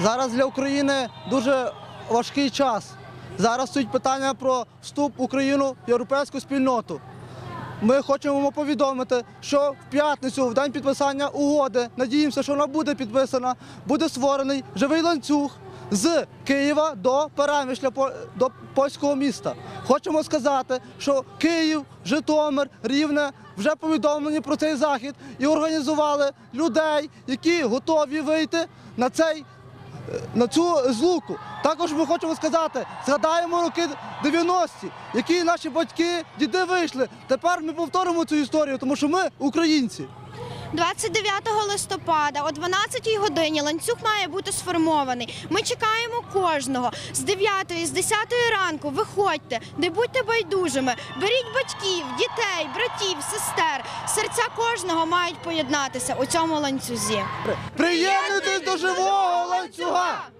Зараз для України дуже важкий час. Зараз стоїть питання про вступ України в європейську спільноту. Ми хочемо повідомити, що в п'ятницю, в день підписання угоди, надіємося, що вона буде підписана, буде створений живий ланцюг з Києва до Перемишля до польського міста. Хочемо сказати, що Київ, Житомир, Рівне вже повідомлені про цей захід і організували людей, які готові вийти на цей на цю злуку. Також ми хочемо сказати, згадаємо роки 90-ті, які наші батьки, діди вийшли. Тепер ми повторимо цю історію, тому що ми українці. 29 листопада о 12 годині ланцюг має бути сформований. Ми чекаємо кожного з 9, з 10 ранку. Виходьте, не будьте байдужими. Беріть батьків, дітей, братів, сестер. Серця кожного мають поєднатися у цьому ланцюзі. Приєднуйтесь до живого 你句话。